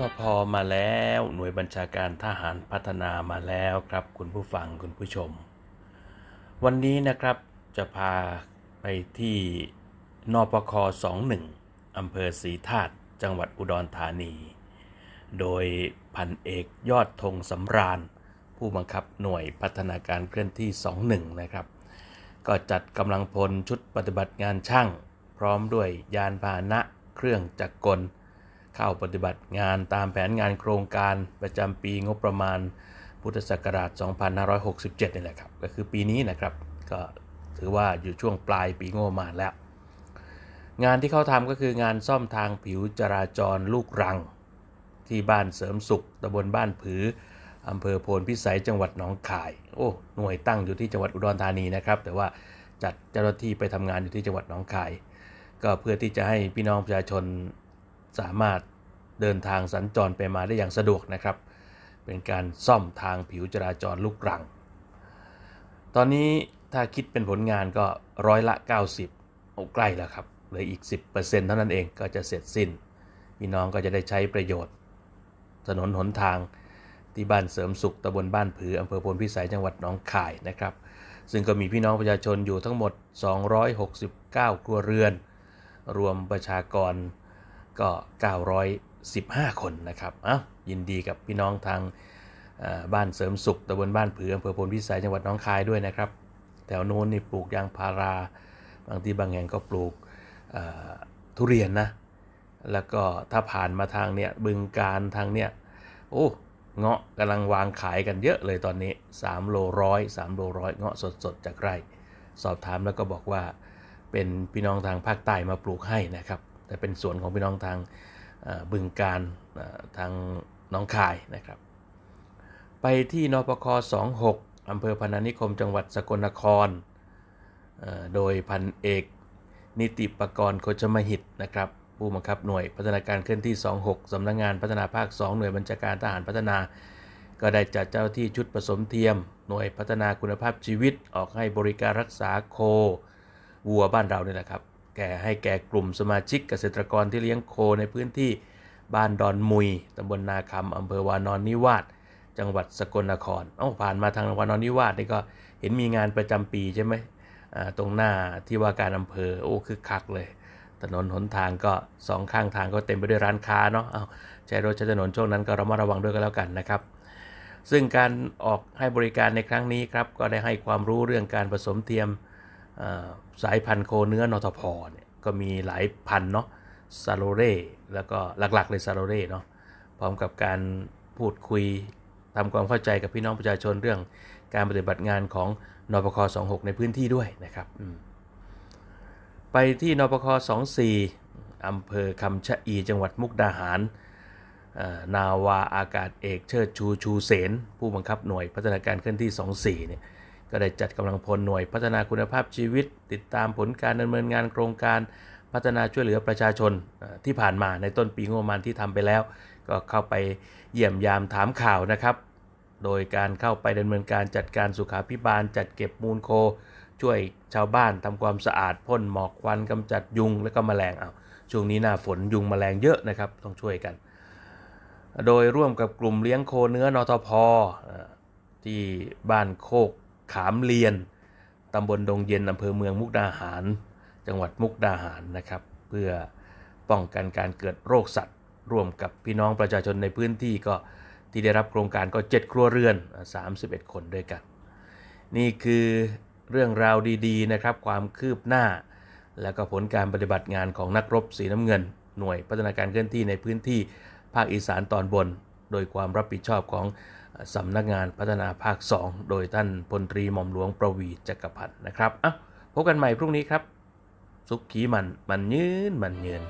ทพมาแล้วหน่วยบัญชาการทหารพัฒนามาแล้วครับ คุณผู้ฟังคุณผู้ชม วันนี้นะครับจะพาไปที่นปค21อำเภอศรีธาตุจังหวัดอุดรธานี โดยพันเอกยอดธงสำราญ ผู้บังคับหน่วยพัฒนาการเคลื่อนที่ 21 นะครับ ก็จัดกำลังพลชุดปฏิบัติงานช่าง พร้อมด้วยยานพาหนะเครื่องจักรกล เข้าปฏิบัติงานตามแผนงานโครงการประจำปีงบประมาณพุทธศักราช 2567 นี่แหละครับ ก็คือปีนี้นะครับ ก็ถือว่าอยู่ช่วงปลายปีงบประมาณแล้ว งานที่เขาทำก็คืองานซ่อมทางผิวจราจรลูกรัง ที่บ้านเสริมสุขตำบลบ้านผืออำเภอโพนพิสัยจังหวัดหนองคาย โอ้หน่วยตั้งอยู่ที่จังหวัดอุดรธานีนะครับ แต่ว่าจัดเจ้าหน้าที่ไปทำงานอยู่ที่จังหวัดหนองคาย ก็เพื่อที่จะให้พี่น้องประชาชน สามารถเดินทางสัญจรไปมาได้อย่างสะดวกนะครับ เป็นการซ่อมทางผิวจราจรลูกรัง ตอนนี้ถ้าคิดเป็นผลงานก็ร้อยละ 90โอ้ใกล้แล้วครับเหลืออีก 10%เท่านั้นเองก็จะเสร็จสิ้น พี่น้องก็จะได้ใช้ประโยชน์ ถนนหนทางที่บ้านเสริมสุขตำบลบ้านผืออำเภอพลพิสัยจังหวัดหนองคายนะครับ ซึ่งก็มีพี่น้องประชาชนอยู่ทั้งหมด 269 ครัวเรือน รวมประชากร ก็ 915 คนนะครับอ้าวยินดีกับพี่น้องทางบ้านเสริมสุขตำบลบ้านผืออำเภอพลพิสัยจังหวัดหนองคายด้วยนะครับ แถวโน้นนี่ปลูกยางพารา บางที่บางแห่งก็ปลูกทุเรียนนะ แล้วก็ถ้าผ่านมาทางเนี้ยบึงการทางเนี้ยโอ้เงาะกำลังวางขายกันเยอะเลยตอนนี้ 3 โลร้อย3โลร้อยเงาะสดๆจากไร่ สอบถามแล้วก็บอกว่าเป็นพี่น้องทางภาคใต้มาปลูกให้นะครับ แต่เป็นสวนของพี่น้องทางบึงการทางหน้องคายนะครับ ไปที่นปค26อำเภอพนานิคมจังหวัดสกลนคร โดยพันเอก นิติปกรณ์โคชมหิตนะครับผู้บังคับหน่วยพัฒนาการเคลื่อนที่ 26 สำนักงานพัฒนาภาค 2 หน่วยบัญชาการทหารพัฒนา ก็ได้จัดเจ้าที่ชุดผสมเทียม หน่วยพัฒนาคุณภาพชีวิตออกให้บริการรักษาโควัวบ้านเราเนี่ยแหละครับ แก่ให้แก่กลุ่มสมาชิกเกษตรกรที่เลี้ยงโคในพื้นที่บ้านดอนมุยตำบลนาคำอำเภอวานอนนิวาสจังหวัดสกลนครเอ้าผ่านมาทางวานอนนิวาสนี่ก็เห็นมีงานประจำปีใช่ไหมอ่าตรงหน้าที่ว่าการอำเภอโอ้คึกคักเลย ถนนหนทางก็สองข้างทางก็เต็มไปด้วยร้านค้าเนาะเอาใช้รถใช้ถนนช่วงนั้นก็ระมัดระวังด้วยกันแล้วกันนะครับ ซึ่งการออกให้บริการในครั้งนี้ครับก็ได้ให้ความรู้เรื่องการผสมเทียม สายพันธุ์โคเนื้อนอทพเนี่ยก็มีหลายพันเนาะซาโลเร่แล้วก็หลักๆเลยซาโลเร่เนาะพร้อมกับการพูดคุยทำความเข้าใจกับพี่น้องประชาชนเรื่องการปฏิบัติงานของนปค26 ในพื้นที่ด้วยนะครับ ไปที่นปค24อำเภอคำชะอีจังหวัดมุกดาหาร นาวาอากาศเอกเชิดชูชูเสนผู้บังคับหน่วยพัฒนาการเคลื่อนที่ 24เนี่ย ก็ได้จัดกำลังพลหน่วยพัฒนาคุณภาพชีวิต ติดตามผลการดำเนินงานโครงการพัฒนาช่วยเหลือประชาชนที่ผ่านมาในต้นปีงบประมาณที่ทำไปแล้ว ก็เข้าไปเยี่ยมยามถามข่าวนะครับ โดยการเข้าไปดำเนินการจัดการสุขาพิบาล จัดเก็บมูลโค ช่วยชาวบ้านทำความสะอาดพ่นหมอกควันกำจัดยุงและก็แมลงเอาช่วงนี้หน้าฝนยุงแมลงเยอะนะครับต้องช่วยกัน โดยร่วมกับกลุ่มเลี้ยงโคเนื้อนอทพอที่บ้านโคก ขามเลียนตำบลดงเย็นอำเภอเมืองมุกดาหาร จังหวัดมุกดาหารนะครับ เพื่อป้องกันการเกิดโรคสัตว์ ร่วมกับพี่น้องประชาชนในพื้นที่ก็ที่ได้รับโครงการก็ 7 ครัวเรือน 31 คนด้วยกัน นี่คือเรื่องราวดีๆนะครับ ความคืบหน้า และก็ผลการปฏิบัติงานของนักรบสีน้ำเงิน หน่วยพัฒนาการเคลื่อนที่ในพื้นที่ภาคอีสานตอนบน โดยความรับผิดชอบของ สำนักงานพัฒนาภาค 2 โดยท่านพลตรีหม่อมหลวงประวีจักรพันธ์นะครับอะพบกันใหม่พรุ่งนี้ครับ สุขขีมันมันยืนมันเยืน